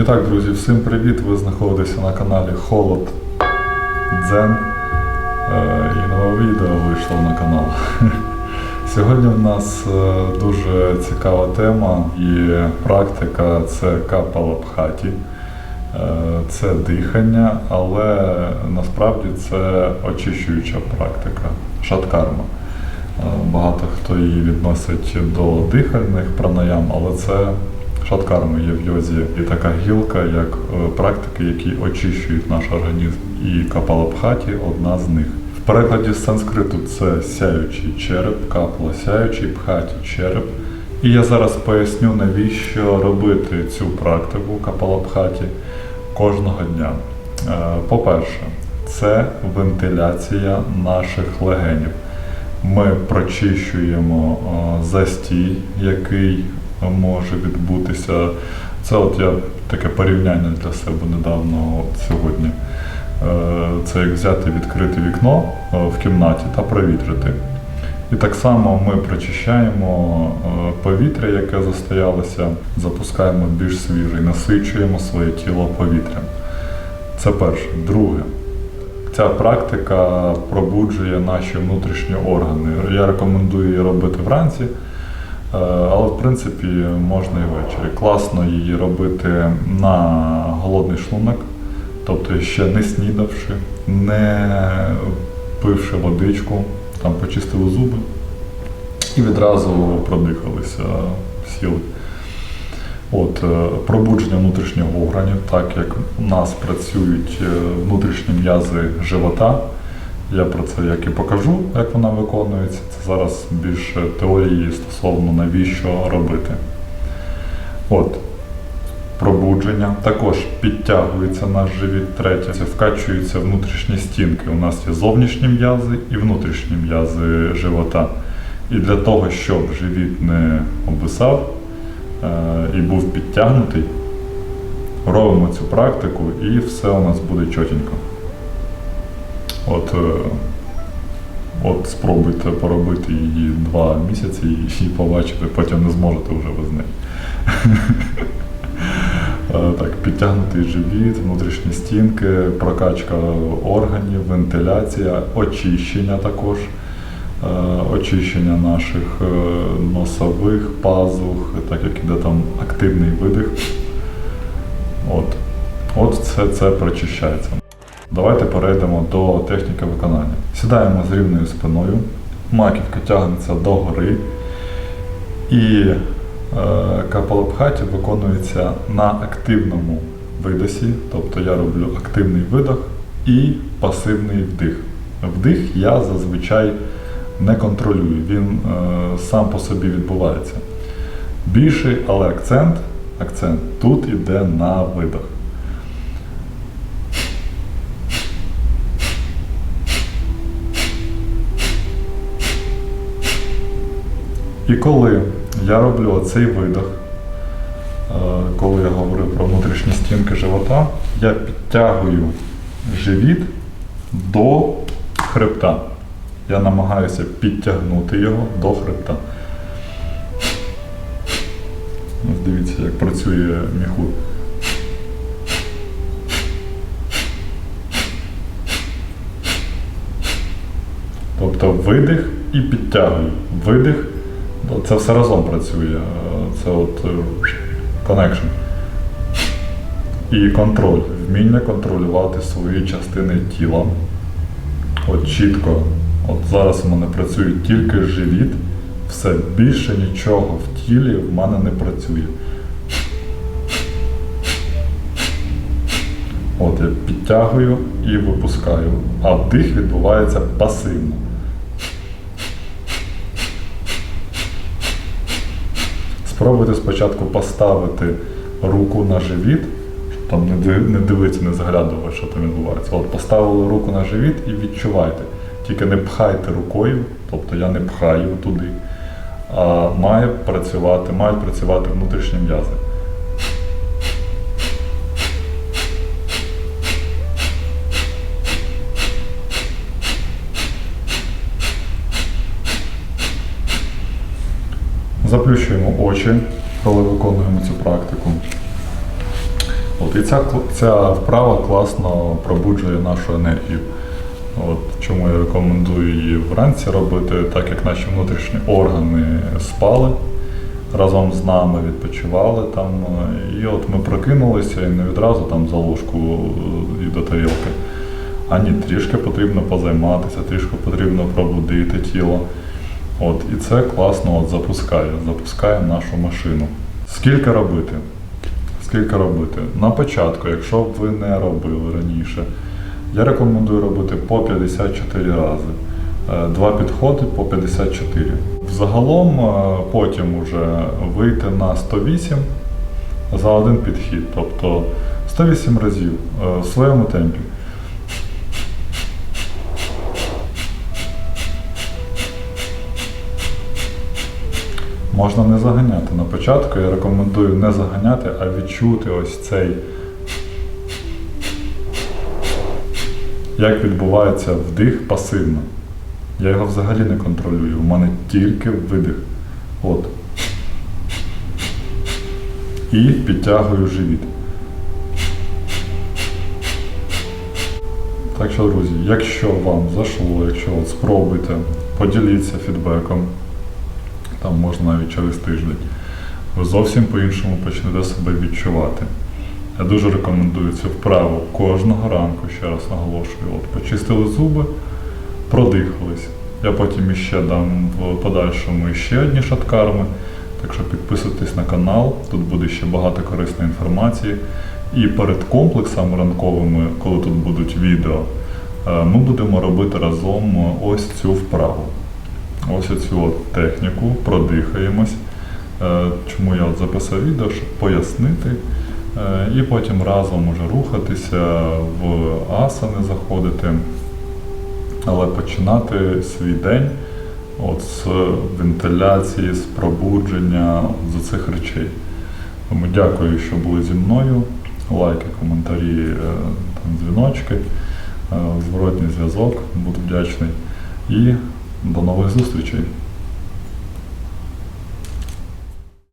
І так, друзі, всім привіт! Ви знаходитеся на каналі Холод Дзен. Е, І нове відео вийшло на канал. Сьогодні в нас е, дуже цікава тема і практика це капалабхаті. Е, Це дихання, але насправді це очищуюча практика, шаткарма. Багато хто її відносить до дихальних пранаям, але це шаткарма є в йозі і така гілка, як е, практики, які очищують наш організм. І капалабхаті одна з них. В перекладі з санскриту це сяючий череп, капла сяючий, пхаті череп. І я зараз поясню, навіщо робити цю практику капалабхаті кожного дня. Е, По-перше, це вентиляція наших легенів. Ми прочищуємо е, застій, який може відбутися. Це от я таке порівняння для себе недавно от сьогодні. Е, Це як взяти відкрите вікно е, в кімнаті та провітрити. І так само ми прочищаємо е, повітря, яке застоялося, запускаємо більш свіже і насичуємо своє тіло повітрям. Це перше. Друге, ця практика пробуджує наші внутрішні органи. Я рекомендую її робити вранці, але в принципі можна і ввечері. Класно її робити на голодний шлунок, тобто ще не снідавши, не пивши водичку, там почистили зуби і відразу продихалися, сіли. От, е, пробудження внутрішнього органів, так як у нас працюють е, внутрішні м'язи живота. Я про це як і покажу, як вона виконується. Це зараз більше теорії стосовно навіщо робити. От, пробудження. Також підтягується наш живіт. Третє, вкачуються внутрішні стінки. У нас є зовнішні м'язи і внутрішні м'язи живота. І для того, щоб живіт не обвисав, е, і був підтягнутий, робимо цю практику і все у нас буде чотенько. От, е, от спробуйте поробити її два місяці і побачите, потім не зможете вже без неї. Е, Так, підтягнутий живіт, внутрішні стінки, прокачка органів, вентиляція, очищення також. Е, Очищення наших носових пазух, так як іде там активний видих. От, От все це прочищається. Давайте перейдемо до техніки виконання. Сідаємо з рівною спиною, маківка тягнеться догори. І е, капалабхаті виконується на активному видосі, тобто я роблю активний видох і пасивний вдих. Вдих я зазвичай не контролюю, він е, сам по собі відбувається. Більший, але акцент, акцент тут іде на видох. І коли я роблю оцей видох, е, коли я говорив про внутрішні стінки живота, я підтягую живіт до хребта. Я намагаюся підтягнути його до хребта. Ось дивіться, як працює міхур. Тобто видих і підтягую. Видих. Це все разом працює. Е, Це от е, connection. І контроль. Вміння контролювати свої частини тіла. От чітко. От зараз у мене працює тільки живіт. Все більше нічого в тілі в мене не працює. От я підтягую і випускаю. А вдих відбувається пасивно. Спробуйте спочатку поставити руку на живіт, там не дивитися, не заглядувати, що там відбувається. От поставили руку на живіт і відчувайте. Тільки не пхайте рукою, тобто я не пхаю туди. А має працювати, мають працювати внутрішні м'язи. Заплющуємо очі, коли виконуємо цю практику. От, і ця, ця вправа класно пробуджує нашу енергію. От, чому я рекомендую її вранці робити, так як наші внутрішні органи спали разом з нами, відпочивали там. І от ми прокинулися і не відразу там за ложку е, і до тарілки. А ні, трішки потрібно позайматися, трішки потрібно пробудити тіло. От, і це класно от, запускає, запускає нашу машину. Скільки робити? Скільки робити? На початку, якщо б ви не робили раніше, я рекомендую робити по 54 рази. Е, Два підходи по 54. Взагалом е, потім уже вийти на 108 за один підхід, тобто 108 разів е, в своєму темпі. Можна не заганяти. На початку я рекомендую не заганяти, а відчути ось цей. Як відбувається вдих пасивно. Я його взагалі не контролюю. У мене тільки видих. От. І підтягую живіт. Так що, друзі, якщо вам зайшло, якщо от спробуйте, поділіться фідбеком, там можна навіть через тиждень, ви зовсім по-іншому почнете себе відчувати. Я дуже рекомендую цю вправу кожного ранку, ще раз наголошую. От почистили зуби, продихались. Я потім іще дам в подальшому ще одні шаткарми. Так що підписуйтесь на канал, тут буде ще багато корисної інформації. І перед комплексами ранковими, коли тут будуть відео, е, ми будемо робити разом ось цю вправу. Ось цю от техніку, продихаємось. Е, Чому я от записав відео, щоб пояснити. Е, І потім разом уже рухатися, в асани заходити, але починати свій день от з вентиляції, з пробудження, з цих речей. Тому дякую, що були зі мною. Лайки, коментарі, е, там, дзвіночки, зворотній зв'язок, буду вдячний. І до нових зустрічей.